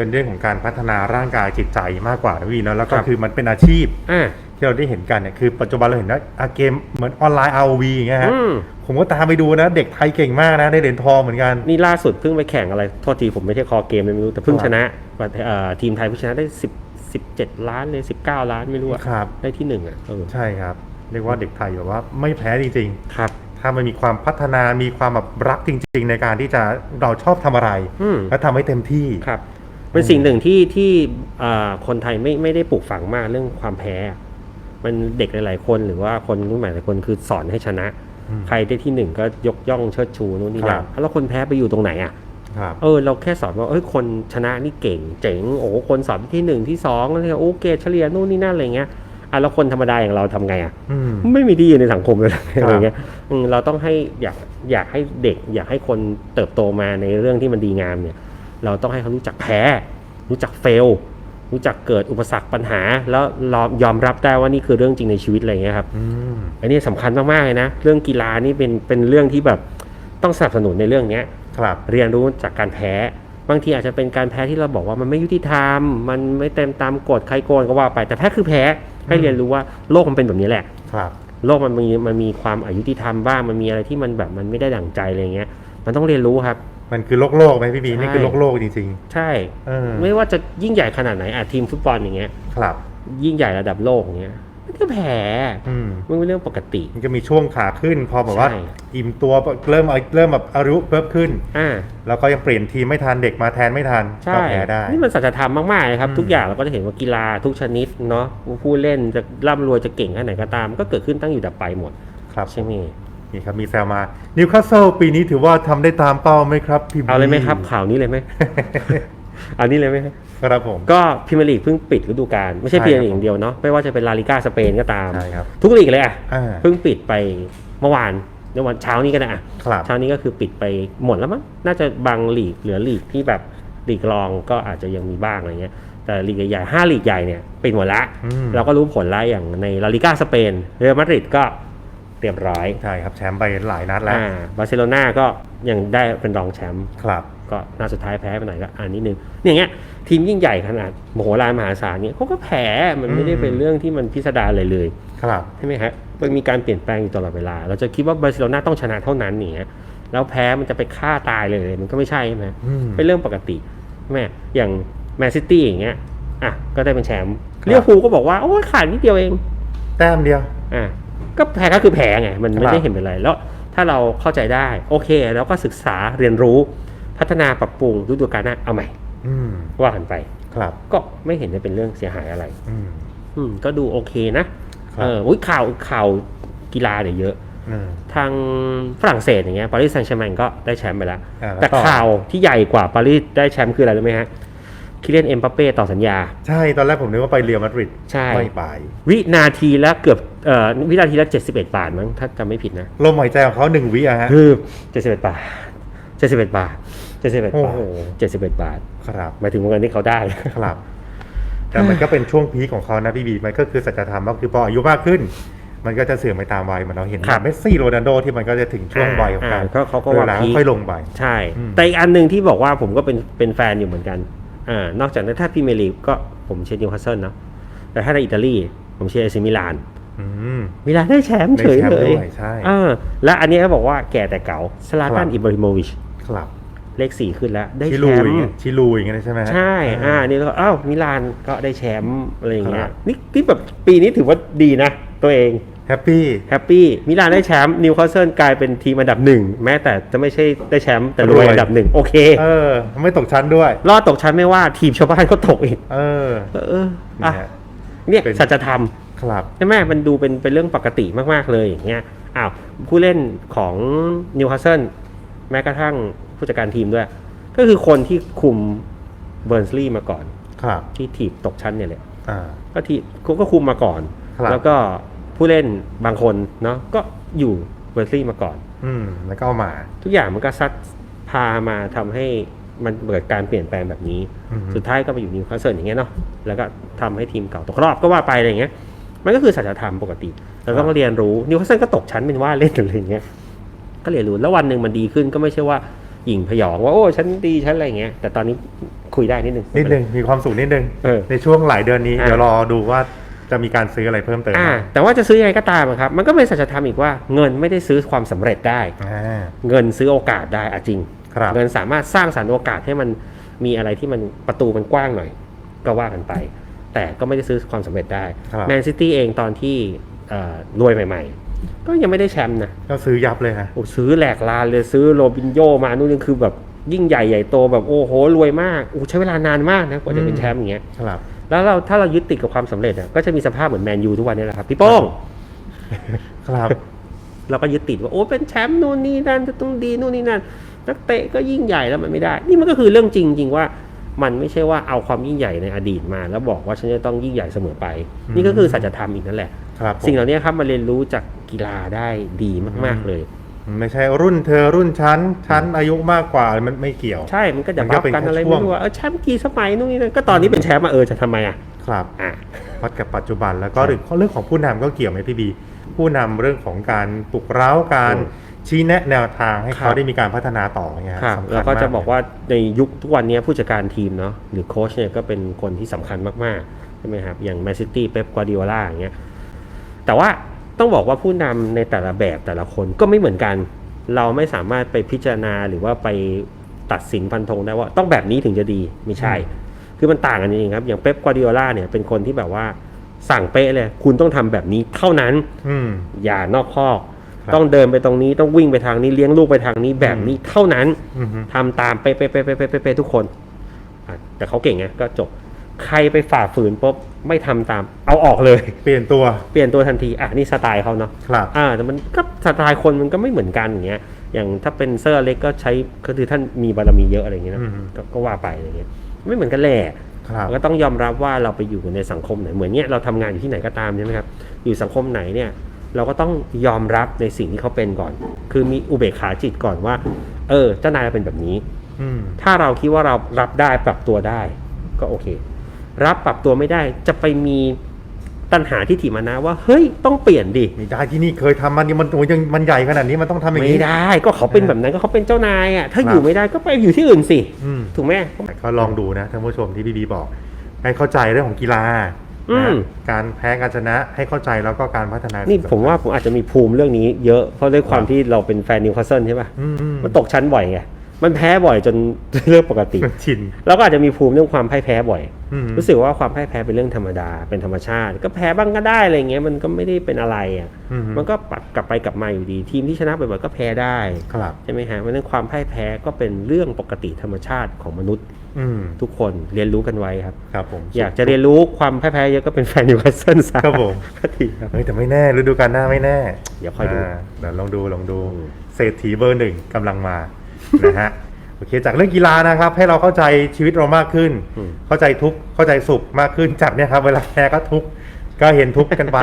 เป็นเรื่องของการพัฒนาร่างกายจิตใจมากกว่านะพี่เนาะแล้วก็ครับ คือมันเป็นอาชีพ อ่า ที่เราได้เห็นกันเนี่ยคือปัจจุบันเราเห็นว่าอะเกมเหมือนออนไลน์ ROV อย่างเงี้ยฮะอืม ผมก็ตามไปดูนะ เด็กไทยเก่งมากนะ ได้เหรียญทองเหมือนกัน นี่ล่าสุดเพิ่งไปแข่งอะไร โทษทีผมไม่ใช่คอเกมเลยไม่รู้ แต่เพิ่งครับชนะเอ่อทีมไทยเพิ่งชนะได้สิบสิบเจ็ดล้านเลยสิบเก้าล้านไม่รู้อะครับ ได้ที่หนึ่งอะเออใช่ครับ เรียกว่าเด็กไทยแบบว่าไม่แพ้จริง ครับ ๆ ถ้ามันมีความพัฒนามีความแบบรักจริง ๆ ในการที่จะเราชอบทำอะไร อืม และทำให้เต็มที่ ครับ เป็นสิ่งหนึ่งที่ที่เอ่อคนไทยไม่ไม่ได้ปลูกฝังมากเรื่องความแพ้อะมันเด็กหลาย ๆ คนหรือว่าคนรุ่นใหม่หลายคนคือสอนให้ชนะอืมใครได้ที่หนึ่งก็ยกย่องเชิดชูนู่นนี่ครันั่บนแล้วคนแพ้ไปอยู่ตรงไหนอะครับเออเราแค่สอนว่าเอ้ยคนชนะนี่เก่ง เจ๋งโอ้โหคนสอนที่หนึ่งที่สองอะไรเงี้ยโอ้เกรดเฉลี่ยนู่นนี่นั่นอะไรเงี้ยอะแล้วคนธรรมดาอย่างเราทำไงอะอืมไม่มีที่ยืนในสังคมเลยครับอะไรเงี้ยอืมเราต้องให้อยากอยากให้เด็ก อยากให้คนเติบโตมาในเรื่องที่มันดีงามเนี่ย เราต้องให้เขารู้จักแพ้ รู้จักเฟล รู้จักเกิดอุปสรรคปัญหา แล้วรอยอมรับได้ว่านี่คือเรื่องจริงในชีวิตอะไรเงี้ยครับอืมอันนี้สำคัญมากๆเลยนะ เรื่องกีฬานี่เป็นเป็นเรื่องที่แบบต้องสนับสนุนในเรื่องเนี้ยครับ เรียนรู้จากการแพ้บางทีอาจจะเป็นการแพ้ที่เราบอกว่ามันไม่ยุติธรรม มันไม่เต็มตามกฎใครโกนก็ว่าไป แต่แพ้คือแพ้ให้เรียนรู้ว่าโลกมันเป็นแบบนี้แหละ ครับ โลกมันมีมันมีความอายุติธรรมบ้างมันมีอะไรที่มันแบบมันไม่ได้ดั่งใจอะไรเงี้ย มันต้องเรียนรู้ครับ มันคือโลกโลกไหมพี่บีใช่นี่คือโลกโลกจริงใช่ๆเออไม่ว่าจะยิ่งใหญ่ขนาดไหนอะทีมฟุตบอลอย่างเงี้ย ครับ ยิ่งใหญ่ระดับโลกอย่างเงี้ยมันก็แพ้อืม มันเป็นเรื่องปกติ มันก็มีช่วงขาขึ้น พอแบบว่า ใช่ อิ่มตัวเริ่มเริ่มแบบอายุเพิ่มขึ้น อ่าแล้วก็ยังเปลี่ยนทีมไม่ทันเด็กมาแทนไม่ทันใช่ก็แพ้ได้ นี่มันสัจธรรมมากๆเลยครับ อืม ทุกอย่างเราก็จะเห็นว่ากีฬาทุกชนิดเนาะผู้เล่นจะร่ำรวยจะเก่งแค่ไหนก็ตาม ก็เกิดขึ้นตั้งอยู่ดับไปหมด ครับ ใช่ไหม นี่ครับมีแซวมานิวคาสเซิลปีนี้ถือว่าทำได้ตามเป้าไหมครับพี่บีเอาเลยไหมครับ ข่าวนี้เลยไหม เอานี้เลยไหมครับครับผม ก็พรีเมียร์ลีกเพิ่งปิดฤดูกาลไม่ใช่ใช่พรีเมียร์ลีกครับอย่างเดียวเนาะไม่ว่าจะเป็นลาลิก้าสเปนก็ตาม ใช่ครับทุกลีกเลยอะอ่า เพิ่งปิดไปเมื่อวานในวันเช้านี้ก็ได้อะ ครับ เช้านี้ก็คือปิดไปหมดแล้วมั้ง น่าจะบางลีกเหลือลีกที่แบบลีกรองก็อาจจะยังมีบ้างอะไรเงี้ย แต่ลีกใหญ่ๆห้าลีกใหญ่เนี่ยปิดหมดละ อืม เราก็รู้ผลแล้วอย่างในลาลิก้าสเปนเรอัลมาดริดก็ เรียบร้อยใช่ครับแชมป์ไปหลายนัดแล้วอ่าบาร์เซโลนาก็ยังได้เป็นรองแชมป์ครับก็นัดสุดท้ายแพ้ไปหน่อยก็อ่านนิดนึงอย่างเงี้ยทีมยิ่งใหญ่ขนาดมโหฬารมหาศาลเนี้ยเขาก็แพ้มันไม่ได้เป็นเรื่องที่มันพิสดารเลยเลยครับใช่ไหมครับมันมีการเปลี่ยนแปลงอยู่ตลอดเวลา เราจะคิดว่าบาร์เซโลนาต้องชนะเท่านั้นอย่างเงี้ยแล้วแพ้มันจะไปฆ่าตายเลยมันก็ไม่ใช่ใช่ไหมอืมเป็นเรื่องปกติใช่ไหมอย่างแมนซิตี้อย่างเงี้ยอะก็ได้เป็นแชมป์ครับเลี้ยวภูลก็บอกว่าโอ้ยขาดนิดเดียวเอง แต้มเดียวอะ ก็แพ้ก็คือแพ้ไงมันไม่ครัได้บเห็นเป็นไรแล้ว ถ้าเราเข้าใจได้ โอเคแล้วก็ศึกษาเรียนรู้พัฒนาปรับปรุงฤดูกาลหน้าเอาใหม่อืมว่ากันไปครับ ก็ไม่เห็นจะเป็นเรื่องเสียหายอะไร อืมอืมก็ดูโอเคนะครับเอออุ้ยข่าวข่าวกีฬาเนี่ยเยอะอืมทางฝรั่งเศสอย่างเงี้ยปารีสแซงต์แชร์แมงก็ได้แชมป์ไปแล้วอ่าแล้วแต่ต่อข่าวที่ใหญ่กว่าปารีสได้แชมป์คืออะไรรู้ไหมฮะ คิเลียนเอ็มบัปเป้ต่อสัญญา ใช่ตอนแรกผมนึกว่าไปเรียลมาดริดใช่ ไม่ไป วินาทีละเกือบเอ่อวินาทีละ 71 บาทมั้งถ้าจำไม่ผิดนะลมหายใจของเขาหนึ่งวิอะฮะ คือ71 บาท 71 บาท 71 โอ้บาท โห 71 บาทครับหมายถึงเงินที่เขาได้ ครับ แต่มันก็เป็นช่วงพีคของเขานะพี่บีมันก็คือสัจธรรมก็คือพออายุมากขึ้น มันก็จะเสื่อมไปตามวัยเหมือนเราเห็นครับ เมสซี่โรนัลโดที่มันก็จะถึงช่วงวัยของการอ่าก็เขาก็เวว่าลาพีค ค่อยลงไป ใช่ อืมแต่อีกอันหนึ่งที่บอกว่าผมก็เป็นเป็นแฟนอยู่เหมือนกัน อ่านอกจากนั้นถ้าพรีเมียร์ลีกก็ผมเชียร์นิวคาสเซิลเนาะแต่ถ้าในอิตาลีผมเชียร์เอซิมิลานอืมมิลานได้แชมป์ได้เฉยแชมป์เลยด้วยใช่อ่าและอันนี้เขาบอกว่าแก่แต่เก่าสลาตัครันบอิบราฮิโมวิชครับเลขสี่ขึ้นแล้ว ได้ชิแชลูมอย่างป์เงี้ยชิลูอย่างเงี้ยใช่ไหมฮะใช่ อ่านี่แล้วก็อ้าวมิลานก็ได้แชมป์อะไรอย่างเงี้ครัยบนี่นี่แบบปีนี้ถือว่าดีนะ ตัวเอง แฮปปี้แฮปปี้มิลานได้แชมป์นิวคาสเซิลกลายเป็นทีมอันดับหนึ่งแม้แต่จะไม่ใช่ได้แชมป์แต่รวยอันดับหนึ่งโอเคเออ ไม่ตกชั้นด้วย รอดตกชั้นไม่ว่าทีมชาวบ้านก็ตกอีกเออ เออเออนี่อะฮะเนี่ยเป็นสัจธรรมครับใช่ไหมมันดูเป็นเป็นเรื่องปกติมาก ๆ เลยอย่างเงี้ยอ้าวผู้เล่นของนิวคาสเซิลแม้กระทั่งผู้จัดการทีมด้วย ก็คือคนที่คุมเบิร์นสลีย์มาก่อน ครับ ที่ทีมตกชั้นเนี่ยแหละอ่าก็ทีเขาก็คุมมาก่อนครับแล้วก็ ผู้เล่นบางคนเนาะก็อยู่เบอร์ซี่มาก่อน อืมแล้วก็เอามา ทุกอย่างมันก็ซัดพามาทำให้มันเกิดการเปลี่ยนแปลงแบบนี้ อือฮึ สุดท้ายก็มาอยู่นิวคาสเซิลอย่างเงี้ยเนาะแล้วก็ทำให้ทีมเก่าตกรอบก็ว่าไปอะไรอย่างเงี้ย มันก็คือสัจธรรมปกติ เราต้องเรียนรู้นิวคาสเซิลก็ตกชั้นเป็นว่าเล่นอะไรอย่างเงี้ยก็เรียนรู้แล้ววันหนึ่งมันดีขึ้นก็ไม่ใช่ว่าหยิ่งพยองว่าโอ้ฉันดีฉันอะไรอย่างเงี้ยแต่ตอนนี้คุยได้นิดนึงนิดนึงมีความสุขนิดนึง เออ ในช่วงหลายเดือนนี้ อ่าเดี๋ยวรอดูว่า จะมีการซื้ออะไรเพิ่มเติมอ่าไหมแต่ว่าจะซื้อยังไงก็ตามอะครับมันก็เป็นสัจธรรมอีกว่าเงินไม่ได้ซื้อความสำเร็จได้ อ่าเงินซื้อโอกาสได้อะจริง ครับเงินสามารถสร้างสรรค์โอกาสให้มันมีอะไรที่มันประตูมันกว้างหน่อย ก็ว่ากันไป แต่ก็ไม่ได้ซื้อความสำเร็จได้ครับแมนซิตี้เองตอนที่เอ่อรวยใหม่ ๆ ก็ยังไม่ได้แชมป์นะก็ซื้อยับเลยฮะ โอ้ซื้อแหลกลานเลยซื้อโรบินโยมานู่นนี่คือแบบยิ่งใหญ่ใหญ่โตแบบโอ้โหรวยมากโอ้ใช้เวลานานมากนะกว่าจะเป็นอืมแชมป์อย่างเงี้ย ครับ แล้วเราถ้าเรายึดติดกับความสำเร็จอะก็จะมีสภาพเหมือนแมนยูทุกวันนี้แหละครับพี่โป้ง ครับ เราก็ยึดติดว่าโอ้เป็นแชมป์นู่นนี่นั่นจะต้องดีนู่นนี่นั่นนักเตะก็ยิ่งใหญ่แล้วมันไม่ได้ นี่มันก็คือเรื่องจริงจริงว่า มันไม่ใช่ว่าเอาความยิ่งใหญ่ในอดีตมา แล้วบอกว่าฉันจะต้องยิ่งใหญ่เสมอไป อืม นี่ก็คือสัจธรรมอีกนั่นแหละ ครับผม สิ่งเหล่านี้ครับมาเรียนรู้จากกีฬาได้ดีมาก ๆเลย ไม่ใช่รุ่นเธอรุ่นชั้นชั้นอายุมากกว่ามันไม่เกี่ยว ใช่ มันก็จะมันก็บัฟเป็นกันแค่อะไรช่ไม่วงรู้ว่าเออแชมป์กี่สมัยนู่นนี่นั่นก็ตอนนี้เป็นแชมป์มาเออจะทำไมอะ ครับอะวัดกับปัจจุบันแล้วก็ครับเรื่องเรื่องของผู้นำก็เกี่ยวไหมพี่บี ผู้นำเรื่องของการปลุกเร้าการอืมชี้แนะแนวทางให้ครัเขาบได้มีการพัฒนาต่อเงี้ยครับสำคัญแล้วก็จะมบอกว่าในยุคทุกวันนี้ผู้จัดการทีมเนาะหรือโค้ชเนี่ยก็เป็นคนที่สำคัญมากๆใช่ไหมครับอย่างแมนซิตี้เป๊ปกวาร์ดิโอลาอย่างเงี้ยแต่ว่า ต้องบอกว่าผู้นำในแต่ละแบบแต่ละคนก็ไม่เหมือนกัน เราไม่สามารถไปพิจารณาหรือว่าไปตัดสินฟันธงได้ว่าต้องแบบนี้ถึงจะดีไม่ใช่ คือมันต่างกันจริงๆครับ อย่างเป๊ปกวาร์ดิโอลาเนี่ยเป็นคนที่แบบว่าสั่งเป๊ะเลย คุณต้องทำแบบนี้เท่านั้น อืมอย่านอกคอกครับต้องเดินไปตรงนี้ต้องวิ่งไปทางนี้เลี้ยงลูกไปทางนี้แบบนี้เท่านั้นอืมฮึทำตามเป๊ะเป๊ะเป๊ะเป๊ะเป๊ะเป๊ะเป๊ะทุกคนอะแต่เขาเก่งไงก็จบ ใครไปฝ่าฝืนปุ๊บไม่ทำตาม เอาออกเลย เปลี่ยนตัวเปลี่ยนตัวทันทีอะนี่สไตล์เขาเนาะครับอ่าแต่มันก็สไตล์คนมันก็ไม่เหมือนกันอย่างเงี้ยอย่างถ้าเป็นเซอร์อเล็กก็ใช้ก็คือท่านมีบารมีเยอะอะไรอย่างเงี้ยนะอืมก็ก็ว่าไปอะไรเงี้ยไม่เหมือนกันแหละครับก็ต้องยอมรับว่าเราไปอยู่ในสังคมไหนเหมือนเนี้ยเราทำงานอยู่ที่ไหนก็ตามใช่ไหมครับอยู่สังคมไหนเนี่ยเราก็ต้องยอมรับในสิ่งที่เขาเป็นก่อน คือมีอุเบกขาจิตก่อนว่า เออเจ้านายเราเป็นแบบนี้อืมถ้าเราคิดว่าเรารับได้ปรับตัวได้ ก็โอเค รับปรับตัวไม่ได้จะไปมีตัณหาที่ถิมานะว่าเฮ้ยต้องเปลี่ยนดิไม่ได้ที่นี่เคยทำมันนี่มันโอ้ยยังมันใหญ่ขนาดนี้มันต้องทำอย่างไม่นี้ได้ก็เขาเป็นแบบนั้นก็เขาเป็นเจ้านายอะถ้าครับอยู่ไม่ได้ก็ไปอยู่ที่อื่นสิอืม ถูกไหม ก็ลองดูนะท่านผู้ชมที่พี่บีบอก ให้เข้าใจเรื่องของกีฬาอืม นะการแพ้การชนะให้เข้าใจแล้วก็การพัฒนานี่ผมว่าผมอาจจะมีภูมิเรื่องนี้เยอะเพราะด้วยความที่เราเป็นแฟนนิวคาสเซิลใช่ป่ะอืมอืมมันตกชั้นบ่อยไงมันแพ้บ่อยจน เรื่องปกติมันชิน เราก็อาจจะมีภูมิเรื่องความพ่ายแพ้บ่อยอืม รู้สึกว่าความพ่ายแพ้เป็นเรื่องธรรมดาเป็นธรรมชาติ ก็แพ้บ้างก็ได้อะไรเงี้ยมันก็ไม่ได้เป็นอะไรอะอืมมันก็ปรับกลับไปกลับมาอยู่ดี ทีมที่ชนะบ่อยๆก็แพ้ได้ครับใช่ไหมฮะเพราะฉะนั้นความพ่ายแพ้ก็เป็นเรื่องปกติธรรมชาติของมนุษย์อืมทุกคนเรียนรู้กันไว้ครับครับผมอยากจะเรียนรู้ความพ่ายแพ้เยอะก็เป็นแฟนนิวคาสเซิลซะครับผมก็ดีครับเฮ้ยแต่ไม่แน่ฤดูกาลหน้าไม่แน่เดี๋ยวค่อยดูาเดี๋ยวลองดูลองดูอืมเศรษฐีเบอร์หนึ่งกำลังมานะฮะ โอเค จากเรื่องกีฬานะครับ ให้เราเข้าใจชีวิตเรามากขึ้นอืมเข้าใจทุกข์เข้าใจสุขมากขึ้นจากเนี่ยครับ เวลาแพ้ก็ทุกข์ก็เห็นทุกข์กันไป